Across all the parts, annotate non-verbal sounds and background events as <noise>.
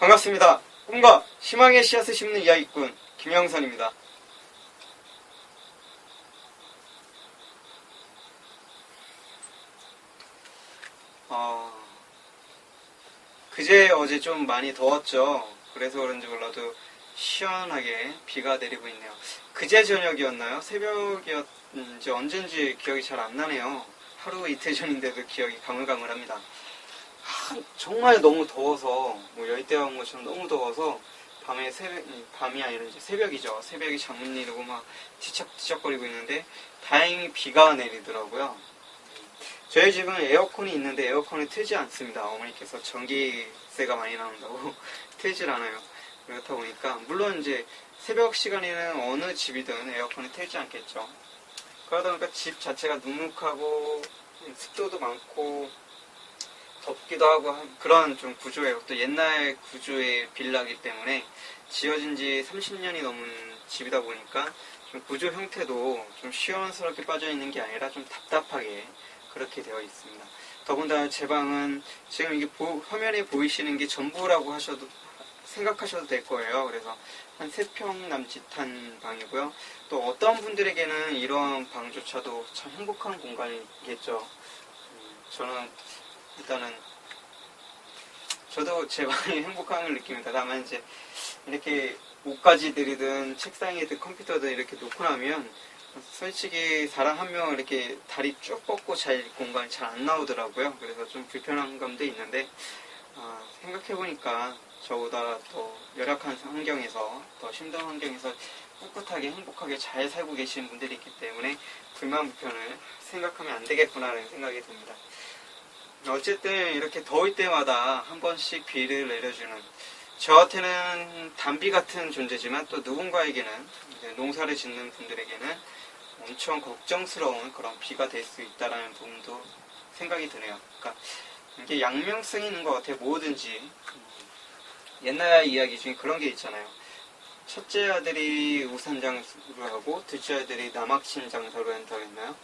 반갑습니다. 꿈과 희망의 씨앗을 심는 이야기꾼 김영선입니다. 어, 그제 어제 좀 많이 더웠죠. 그래서 그런지 몰라도 시원하게 비가 내리고 있네요. 그제 저녁이었나요? 새벽이었는지 언젠지 기억이 잘 안 나네요. 하루 이틀 전인데도 기억이 가물가물합니다. 하, 정말 너무 더워서 뭐 열대야 온 것처럼 너무 더워서 밤에 새벽 밤이 아니라 이제 새벽이죠. 새벽에 잠못 이루고 막 뒤척뒤척거리고 있는데 다행히 비가 내리더라고요. 저희 집은 에어컨이 있는데 에어컨을 틀지 않습니다. 어머니께서 전기세가 많이 나온다고 <laughs> 틀질 않아요. 그렇다 보니까 물론 이제 새벽 시간에는 어느 집이든 에어컨을 틀지 않겠죠. 그러다 보니까 집 자체가 눅눅하고 습도도 많고 덥기도 하고 한 그런 좀 구조예요. 또 옛날 구조의 빌라기 때문에 지어진 지 30년이 넘은 집이다 보니까 좀 구조 형태도 좀 시원스럽게 빠져 있는 게 아니라 좀 답답하게 그렇게 되어 있습니다. 더군다나 제 방은 지금 이게 보- 화면에 보이시는 게 전부라고 하셔도 생각하셔도 될 거예요. 그래서 한세평 남짓한 방이고요. 또 어떤 분들에게는 이런 방조차도 참 행복한 공간이겠죠. 음, 저는 일단은 저도 제 방에 <laughs> 행복함을 느낍니다. 다만 이제 이렇게 옷가지들이든 책상이든 컴퓨터든 이렇게 놓고 나면 솔직히 사람 한 명은 이렇게 다리 쭉 뻗고 잘 공간이 잘 안 나오더라고요. 그래서 좀 불편한 감도 있는데 아, 생각해보니까 저보다 더 열악한 환경에서 더 힘든 환경에서 꿋꿋하게 행복하게 잘 살고 계시는 분들이 있기 때문에 불만 불편을 생각하면 안 되겠구나라는 생각이 듭니다. 어쨌든 이렇게 더울 때마다 한 번씩 비를 내려주는 저한테는 단비 같은 존재지만 또 누군가에게는 농사를 짓는 분들에게는 엄청 걱정스러운 그런 비가 될 수 있다라는 부분도 생각이 드네요. 그러니까 이게 양면성이 있는 것 같아요. 뭐든지 음, 옛날 이야기 중에 그런 게 있잖아요. 첫째 아들이 우산 장사로 하고 둘째 아들이 남학신 장사로 한다고 했나요?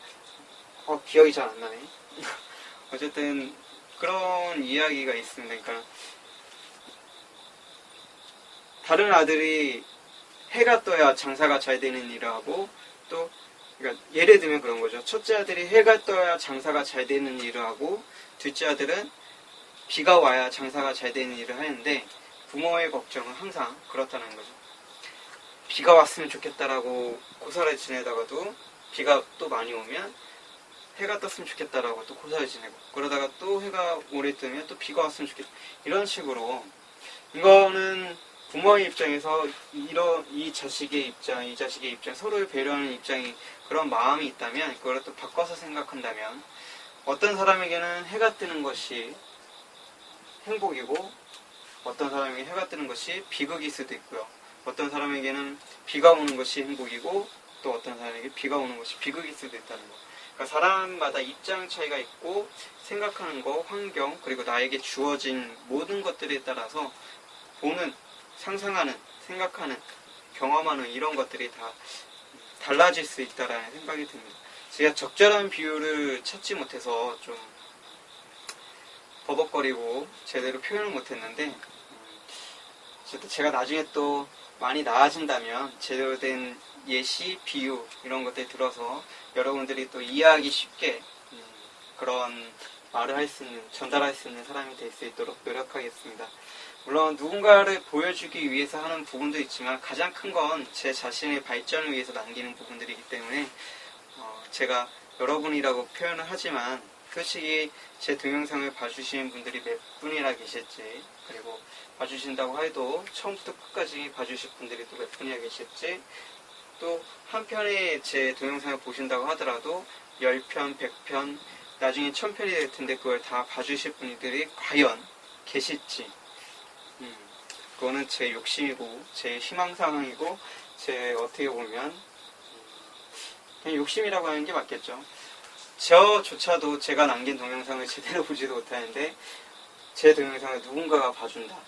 어 기억이 잘 안 나네. 어쨌든 그런 이야기가 있습니다. 그러니까 다른 아들이 해가 떠야 장사가 잘 되는 일을 하고 또 그러니까 예를 들면 그런 거죠. 첫째 아들이 해가 떠야 장사가 잘 되는 일을 하고 둘째 아들은 비가 와야 장사가 잘 되는 일을 하는데 부모의 걱정은 항상 그렇다는 거죠. 비가 왔으면 좋겠다라고 고사를 지내다가도 비가 또 많이 오면 해가 떴으면 좋겠다라고 또 고사를 지내고 그러다가 또 해가 오래 뜨면 또 비가 왔으면 좋겠다 이런 식으로 이거는 부모의 입장에서 이런 이 자식의 입장, 이 자식의 입장 서로를 배려하는 입장이 그런 마음이 있다면 그걸 또 바꿔서 생각한다면 어떤 사람에게는 해가 뜨는 것이 행복이고 어떤 사람에게 해가 뜨는 것이 비극일 수도 있고요. 어떤 사람에게는 비가 오는 것이 행복이고 또 어떤 사람에게 비가 오는 것이 비극일 수도 있다는 거. 그러니까 사람마다 입장 차이가 있고 생각하는 거, 환경 그리고 나에게 주어진 모든 것들에 따라서 보는, 상상하는, 생각하는, 경험하는 이런 것들이 다 달라질 수 있다라는 생각이 듭니다. 제가 적절한 비율을 찾지 못해서 좀 버벅거리고 제대로 표현을 못했는데 음, 제가 나중에 또 많이 나아진다면 제대로 된 예시, 비유 이런 것들 들어서 여러분들이 또 이해하기 쉽게 음, 그런 말을 할 수 있는, 전달할 수 있는 사람이 될 수 있도록 노력하겠습니다. 물론 누군가를 보여주기 위해서 하는 부분도 있지만 가장 큰 건 제 자신의 발전을 위해서 남기는 부분들이기 때문에 어, 제가 여러분이라고 표현을 하지만 솔직히 제 동영상을 봐주시는 분들이 몇 분이나 계실지 그리고 봐주신다고 해도 처음부터 끝까지 봐주실 분들이 또 몇 분이나 계실지 또 한편에 제 동영상을 보신다고 하더라도 10편, 100편, 나중에 1000편이 될 텐데 그걸 다 봐주실 분들이 과연 계실지 음, 그거는 제 욕심이고 제 희망사항이고 제 어떻게 보면 음, 그냥 욕심이라고 하는 게 맞겠죠. 저조차도 제가 남긴 동영상을 제대로 <laughs> 보지도 못하는데 제 동영상을 누군가가 봐준다.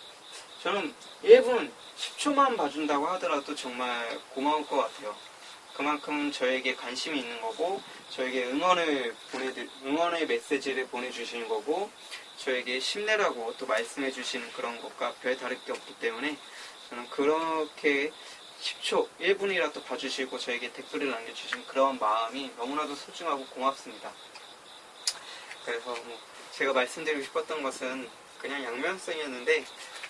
저는 1분 10초만 봐준다고 하더라도 정말 고마울 것 같아요. 그만큼 저에게 관심이 있는 거고 저에게 응원을 보내 응원의 메시지를 보내주시는 거고 저에게 힘내라고 또 말씀해 주시는 그런 것과 별 다를 게 없기 때문에 저는 그렇게 10초, 1분이라도 봐주시고 저에게 댓글을 남겨주신 그런 마음이 너무나도 소중하고 고맙습니다. 그래서 뭐 제가 말씀드리고 싶었던 것은 그냥 양면성이었는데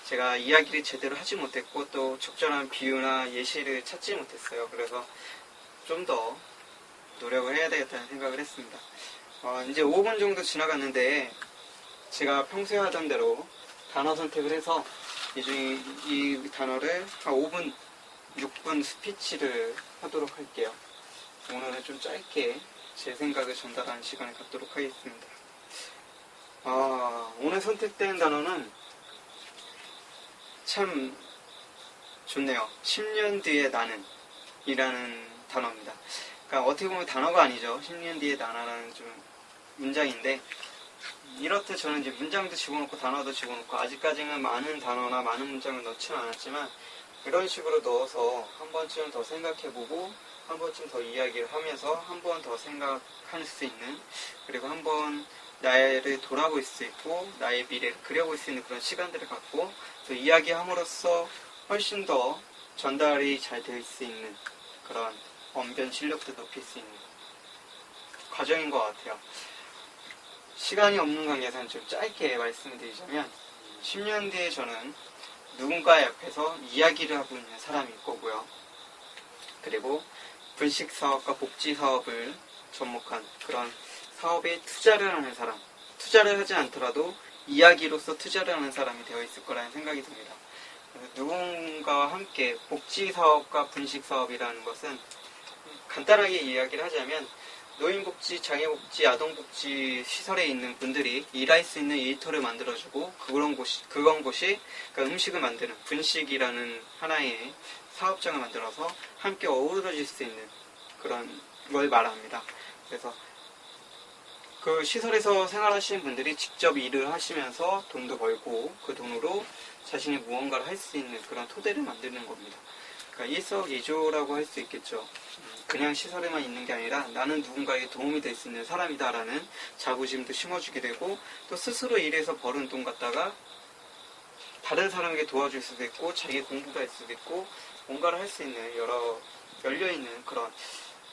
제가 이야기를 제대로 하지 못했고 또 적절한 비유나 예시를 찾지 못했어요. 그래서 좀 더 노력을 해야 되겠다는 생각을 했습니다. 어, 이제 5분 정도 지나갔는데 제가 평소에 하던 대로 단어 선택을 해서 이 중에 이 단어를 한 5분, 6분 스피치를 하도록 할게요. 오늘은 좀 짧게 제 생각을 전달하는 시간을 갖도록 하겠습니다. 아, 오늘 선택된 단어는 참 좋네요. 10년 뒤의 나는 이라는 단어입니다. 그러니까 어떻게 보면 단어가 아니죠. 10년 뒤의 나라는 좀 문장인데 이렇듯 저는 이제 문장도 집어넣고 단어도 집어넣고 아직까지는 많은 단어나 많은 문장을 넣지는 않았지만 이런 식으로 넣어서 한 번쯤 더 생각해보고 한 번쯤 더 이야기를 하면서 한 번 더 생각할 수 있는 그리고 한 번 나를 돌아볼 수 있고 나의 미래를 그려볼 수 있는 그런 시간들을 갖고 또 이야기함으로써 훨씬 더 전달이 잘 될 수 있는 그런 언변 실력도 높일 수 있는 과정인 것 같아요. 시간이 없는 관계에서는 좀 짧게 말씀을 드리자면 10년 뒤에 저는 누군가 옆에서 이야기를 하고 있는 사람일 거고요. 그리고 분식 사업과 복지 사업을 접목한 그런 사업에 투자를 하는 사람, 투자를 하지 않더라도 이야기로서 투자를 하는 사람이 되어 있을 거라는 생각이 듭니다. 누군가와 함께 복지 사업과 분식 사업이라는 것은 간단하게 이야기를 하자면 노인복지, 장애복지, 아동복지 시설에 있는 분들이 일할 수 있는 일터를 만들어주고 그런 곳이 그건 곳이 그러니까 음식을 만드는 분식이라는 하나의 사업장을 만들어서 함께 어우러질 수 있는 그런 걸 말합니다. 그래서 그 시설에서 생활하시는 분들이 직접 일을 하시면서 돈도 벌고 그 돈으로 자신이 무언가를 할 수 있는 그런 토대를 만드는 겁니다. 그러니까 일석이조라고 할 수 있겠죠. 그냥 시설에만 있는 게 아니라 나는 누군가에게 도움이 될 수 있는 사람이다라는 자부심도 심어주게 되고 또 스스로 일해서 벌은 돈 갖다가 다른 사람에게 도와줄 수도 있고 자기 공부도 할 수도 있고 뭔가를 할 수 있는 여러 열려있는 그런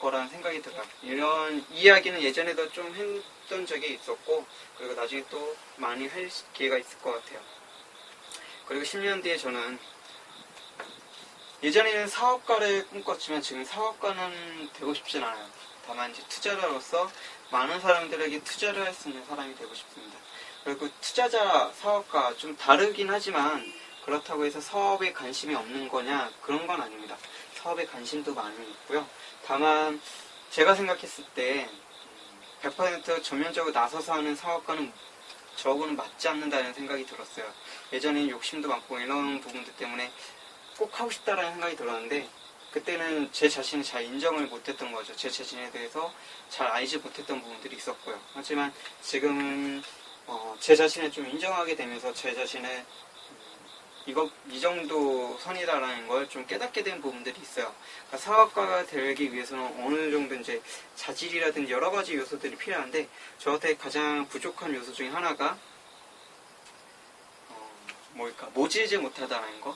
거라는 생각이 들어요. 이런 이야기는 예전에도 좀 했던 적이 있었고 그리고 나중에 또 많이 할 기회가 있을 것 같아요. 그리고 10년 뒤에 저는 예전에는 사업가를 꿈꿨지만 지금 사업가는 되고 싶진 않아요. 다만 이제 투자자로서 많은 사람들에게 투자를 할 수 있는 사람이 되고 싶습니다. 그리고 투자자, 사업가 좀 다르긴 하지만 그렇다고 해서 사업에 관심이 없는 거냐 그런 건 아닙니다. 사업에 관심도 많이 있고요. 다만 제가 생각했을 때 100% 전면적으로 나서서 하는 사업가는 저하고는 맞지 않는다는 생각이 들었어요. 예전에는 욕심도 많고 이런 부분들 때문에 꼭 하고 싶다라는 생각이 들었는데 그때는 제 자신을 잘 인정을 못했던 거죠. 제 자신에 대해서 잘 알지 못했던 부분들이 있었고요. 하지만 지금은 어, 제 자신을 좀 인정하게 되면서 제 자신을 음, 이거 이 정도 선이다라는 걸 좀 깨닫게 된 부분들이 있어요. 그러니까 사업가가 되기 위해서는 어느 정도 이제 자질이라든지 여러 가지 요소들이 필요한데 저한테 가장 부족한 요소 중에 하나가 어, 뭘까 모지지 못하다라는 거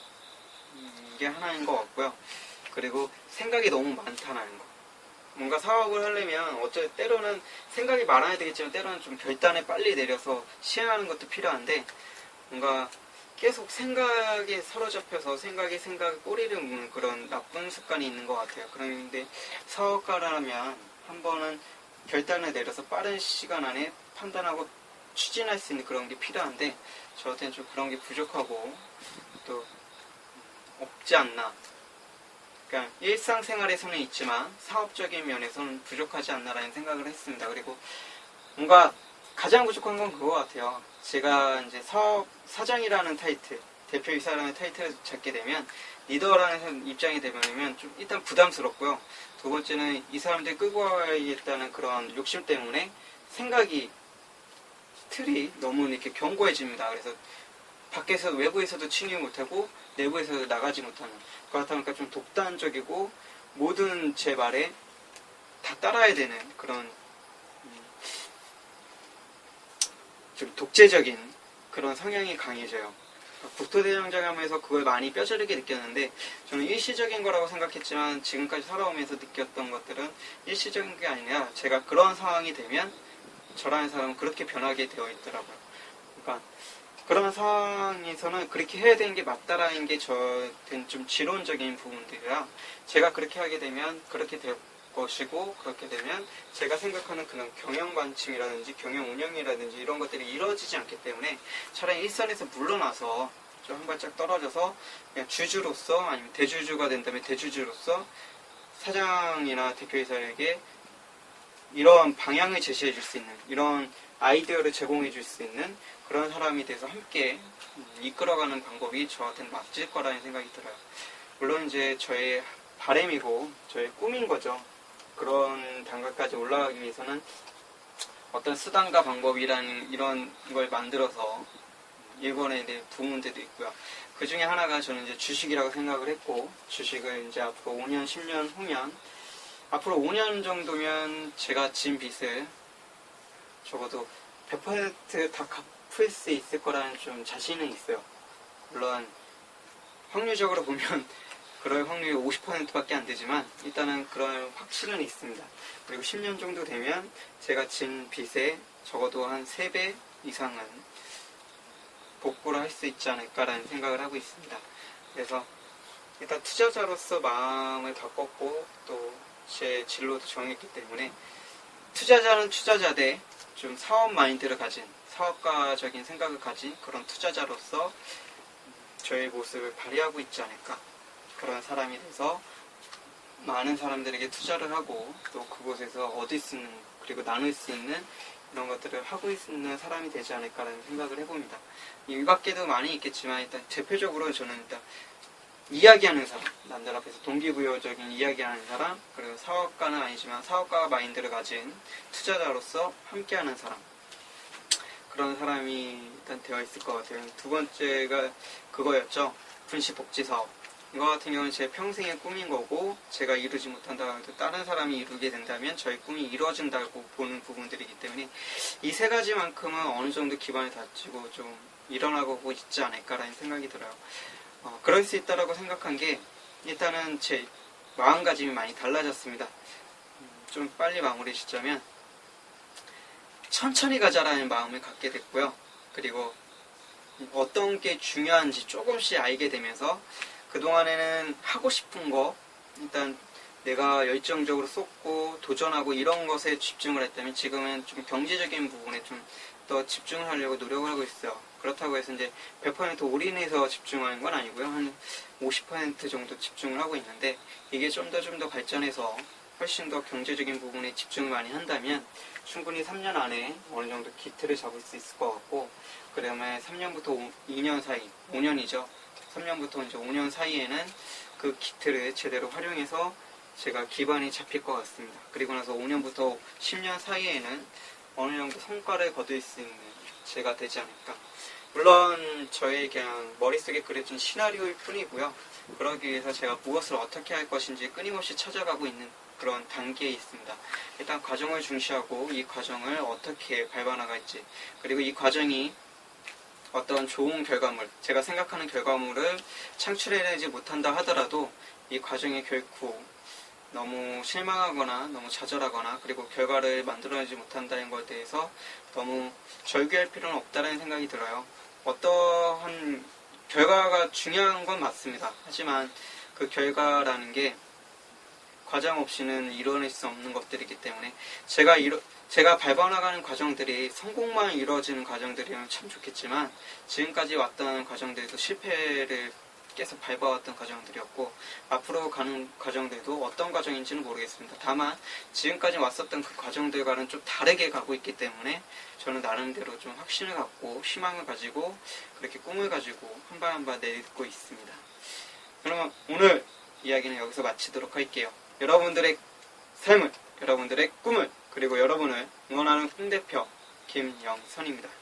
음, 이게 하나인 것 같고요. 그리고 생각이 너무 많다는 거. 뭔가 사업을 하려면 어째 때로는 생각이 많아야 되겠지만 때로는 좀 결단에 빨리 내려서 시행하는 것도 필요한데 뭔가 계속 생각에 사로잡혀서 생각에 생각에 꼬리를 무는 그런 나쁜 습관이 있는 것 같아요. 그런데 사업가라면 한 번은 결단을 내려서 빠른 시간 안에 판단하고 추진할 수 있는 그런 게 필요한데 저한테는 좀 그런 게 부족하고 또 없지 않나. 그러니까 일상생활에서는 있지만 사업적인 면에서는 부족하지 않나라는 생각을 했습니다. 그리고 뭔가 가장 부족한 건 그거 같아요. 제가 이제 사업 사장이라는 타이틀, 대표이사라는 타이틀을 잡게 되면 리더라는 입장이 되면 좀 일단 부담스럽고요. 두 번째는 이 사람들 끌고 가야겠다는 그런 욕심 때문에 생각이 틀이 너무 이렇게 견고해집니다. 그래서 밖에서 외부에서도 침입 못하고 내부에서 나가지 못하는 그렇다 보니까 좀 독단적이고 모든 제 말에 다 따라야 되는 그런 음, 좀 독재적인 그런 성향이 강해져요. 국토대장정하면서 그걸 많이 뼈저리게 느꼈는데 저는 일시적인 거라고 생각했지만 지금까지 살아오면서 느꼈던 것들은 일시적인 게 아니라 제가 그런 상황이 되면 저라는 사람은 그렇게 변하게 되어 있더라고요. 그러니까 그런 상황에서는 그렇게 해야 되는 게 맞다라는 게 저한테는 좀 지론적인 부분들이라 제가 그렇게 하게 되면 그렇게 될 것이고 그렇게 되면 제가 생각하는 그런 경영 관침이라든지 경영 운영이라든지 이런 것들이 이루어지지 않기 때문에 차라리 일선에서 물러나서 좀 한 발짝 떨어져서 그냥 주주로서 아니면 대주주가 된다면 대주주로서 사장이나 대표이사에게 이런 방향을 제시해 줄 수 있는 이런 아이디어를 제공해 줄 수 있는 그런 사람이 돼서 함께 음, 이끌어가는 방법이 저한테는 맞을 거라는 생각이 들어요. 물론 이제 저의 바램이고 저의 꿈인 거죠. 그런 단계까지 올라가기 위해서는 어떤 수단과 방법이라는 이런 걸 만들어서 일본에 대해 부문제도 있고요. 그 중에 하나가 저는 이제 주식이라고 생각을 했고 주식을 이제 앞으로 5년, 10년 후면 앞으로 5년 정도면 제가 진 빚을 적어도 100%다 갚을 수 있을 거라는 좀 자신은 있어요. 물론 확률적으로 보면 그럴 확률이 50%밖에 안 되지만 일단은 그런 확신은 있습니다. 그리고 10년 정도 되면 제가 진 빚에 적어도 한 3배 이상은 복구를 할 수 있지 않을까라는 생각을 하고 있습니다. 그래서 일단 투자자로서 마음을 바꿨고 또 제 진로도 정했기 때문에 투자자는 투자자대 좀 사업 마인드를 가진 사업가적인 생각을 가진 그런 투자자로서 저의 모습을 발휘하고 있지 않을까 그런 사람이 돼서 많은 사람들에게 투자를 하고 또 그곳에서 얻을 수 있는 그리고 나눌 수 있는 이런 것들을 하고 있는 사람이 되지 않을까라는 생각을 해봅니다. 이 밖에도 많이 있겠지만 일단 대표적으로 저는 일단 이야기하는 사람, 남들 앞에서 동기부여적인 이야기하는 사람, 그리고 사업가는 아니지만 사업가 마인드를 가진 투자자로서 함께하는 사람 그런 사람이 일단 되어 있을 것 같아요. 두 번째가 그거였죠. 분식복지 사업. 이거 같은 경우는 제 평생의 꿈인 거고 제가 이루지 못한다 해도 다른 사람이 이루게 된다면 저의 꿈이 이루어진다고 보는 부분들이기 때문에 이 세 가지만큼은 어느 정도 기반을 다지고 좀 일어나고 있지 않을까라는 생각이 들어요. 어, 그럴 수 있다라고 생각한 게 일단은 제 마음가짐이 많이 달라졌습니다. 음, 좀 빨리 마무리 짓자면 천천히 가자라는 마음을 갖게 됐고요. 그리고 어떤 게 중요한지 조금씩 알게 되면서 그동안에는 하고 싶은 거 일단 내가 열정적으로 쏟고 도전하고 이런 것에 집중을 했다면 지금은 좀 경제적인 부분에 좀 더 집중을 하려고 노력을 하고 있어요. 그렇다고 해서 이제 100% 올인해서 집중하는 건 아니고요. 한 50% 정도 집중을 하고 있는데 이게 좀 더 좀 더 발전해서 훨씬 더 경제적인 부분에 집중을 많이 한다면 충분히 3년 안에 어느 정도 기틀을 잡을 수 있을 것 같고 그다음에 3년부터 2년 사이, 5년이죠. 3년부터 이제 5년 사이에는 그 기틀을 제대로 활용해서 제가 기반이 잡힐 것 같습니다. 그리고 나서 5년부터 10년 사이에는 어느 정도 성과를 거둘 수 있는 제가 되지 않을까. 물론 저의 그냥 머릿속에 그려진 시나리오일 뿐이고요. 그러기 위해서 제가 무엇을 어떻게 할 것인지 끊임없이 찾아가고 있는 그런 단계에 있습니다. 일단 과정을 중시하고 이 과정을 어떻게 밟아나갈지 그리고 이 과정이 어떤 좋은 결과물, 제가 생각하는 결과물을 창출해내지 못한다 하더라도 이 과정이 결코 너무 실망하거나 너무 좌절하거나 그리고 결과를 만들어내지 못한다는 것에 대해서 너무 절규할 필요는 없다는 생각이 들어요. 어떠한 결과가 중요한 건 맞습니다. 하지만 그 결과라는 게 과정 없이는 이뤄낼 수 없는 것들이기 때문에 제가 이뤄, 제가 밟아나가는 과정들이 성공만 이루어지는 과정들이면 참 좋겠지만 지금까지 왔던 과정들도 실패를 계속 밟아왔던 과정들이었고 앞으로 가는 과정들도 어떤 과정인지는 모르겠습니다. 다만 지금까지 왔었던 그 과정들과는 좀 다르게 가고 있기 때문에 저는 나름대로 좀 확신을 갖고 희망을 가지고 그렇게 꿈을 가지고 한 발 한 발 내딛고 있습니다. 그럼 오늘 이야기는 여기서 마치도록 할게요. 여러분들의 삶을, 여러분들의 꿈을, 그리고 여러분을 응원하는 홍대표 김영선입니다.